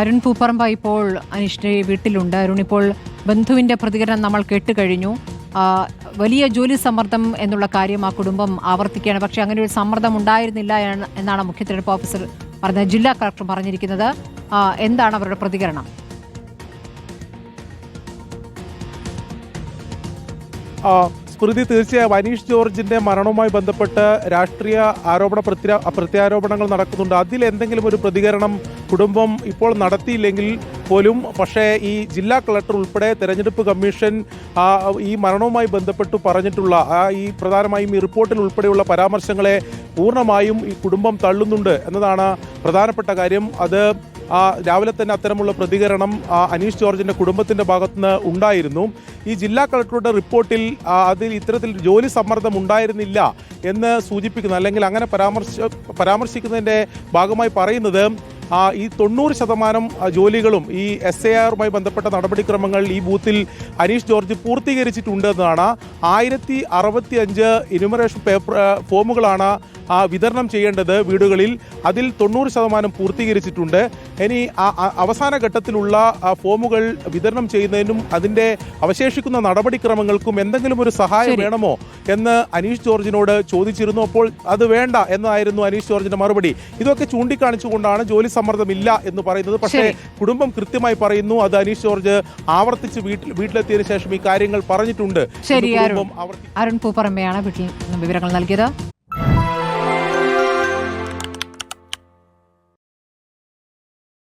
അരുൺ പൂപ്പറമ്പ ഇപ്പോൾ അനിഷ്ഠയെ വീട്ടിലുണ്ട്. അരുൺ ഇപ്പോൾ ബന്ധുവിന്റെ പ്രതികരണം നമ്മൾ കേട്ടുകഴിഞ്ഞു. വലിയ ജോലി സമ്മർദ്ദം എന്നുള്ള കാര്യം ആ കുടുംബം ആവർത്തിക്കുകയാണ്. പക്ഷേ അങ്ങനെ ഒരു സമ്മർദ്ദം ഉണ്ടായിരുന്നില്ല എന്നാണ് മുഖ്യ തെരഞ്ഞെടുപ്പ് ഓഫീസർ പറഞ്ഞത്. ജില്ലാ കളക്ടർ പറഞ്ഞിരിക്കുന്നത്. എന്താണ് അവരുടെ പ്രതികരണം? സ്മൃതി തീർച്ചയായും അനീഷ് ജോർജിന്റെ മരണവുമായി ബന്ധപ്പെട്ട് രാഷ്ട്രീയ ആരോപണ പ്രത്യാ പ്രത്യാരോപണങ്ങൾ നടക്കുന്നുണ്ട്. അതിൽ എന്തെങ്കിലും ഒരു പ്രതികരണം കുടുംബം ഇപ്പോൾ നടത്തിയില്ലെങ്കിൽ പോലും പക്ഷേ ഈ ജില്ലാ കളക്ടർ ഉൾപ്പെടെ തെരഞ്ഞെടുപ്പ് കമ്മീഷൻ ഈ മരണവുമായി ബന്ധപ്പെട്ട് പറഞ്ഞിട്ടുള്ള ഈ പ്രധാനമായും ഈ റിപ്പോർട്ടിൽ ഉൾപ്പെടെയുള്ള പരാമർശങ്ങളെ പൂർണമായും ഈ കുടുംബം തള്ളുന്നുണ്ട് എന്നതാണ് പ്രധാനപ്പെട്ട കാര്യം. അത് രാവിലെ തന്നെ അത്തരമുള്ള പ്രതികരണം അനീഷ് ജോർജിന്റെ കുടുംബത്തിന്റെ ഭാഗത്തുനിന്ന് ഉണ്ടായിരുന്നു. ഈ ജില്ലാ കളക്ടറുടെ റിപ്പോർട്ടിൽ അതിൽ ഇത്തരത്തിൽ ജോലി സമ്മർദ്ദം ഉണ്ടായിരുന്നില്ല എന്ന് സൂചിപ്പിക്കുന്നു. അല്ലെങ്കിൽ അങ്ങനെ പരാമർശ പരാമർശിക്കുന്നതിന്റെ ഭാഗമായി പറയുന്നത് ഈ തൊണ്ണൂറ് ശതമാനം ജോലികളും ഈ എസ് എ ആറുമായി ബന്ധപ്പെട്ട നടപടിക്രമങ്ങൾ ഈ ബൂത്തിൽ അനീഷ് ജോർജ് പൂർത്തീകരിച്ചിട്ടുണ്ട് എന്നതാണ് ആയിരത്തി അറുപത്തി അഞ്ച് ഇനുമറേഷൻ പേപ്പർ ഫോമുകളാണ് ആ, വിതരണം ചെയ്യേണ്ടത് വീടുകളിൽ. അതിൽ തൊണ്ണൂറ് ശതമാനം പൂർത്തീകരിച്ചിട്ടുണ്ട്. ഇനി ആ- ആ അവസാന ഘട്ടത്തിലുള്ള ആ, ഫോമുകൾ വിതരണം ചെയ്യുന്നതിനും അതിന്റെ അവശേഷിക്കുന്ന നടപടിക്രമങ്ങൾക്കും എന്തെങ്കിലും ഒരു സഹായം വേണമോ? എന്ന് അനീഷ് ജോർജിനോട് ചോദിച്ചിരുന്നു. അപ്പോൾ അത് വേണ്ട എന്നായിരുന്നു അനീഷ് ജോർജിന്റെ മറുപടി. ഇതൊക്കെ ചൂണ്ടിക്കാണിച്ചുകൊണ്ടാണ് ജോലി സമ്മർദ്ദമില്ല എന്ന് പറയുന്നത്. പക്ഷേ കുടുംബം കൃത്യമായി പറയുന്നു അത് അനീഷ് ജോർജ് ആവർത്തിച്ച് വീട്ടിൽ വീട്ടിലെത്തിയതിനു ശേഷം ഈ കാര്യങ്ങൾ പറഞ്ഞിട്ടുണ്ട്. ശരി, അരുൺ. പൂപ്പറമ്പയാണ് വീട്ടിൽ വിവരങ്ങൾ നൽകിയത്.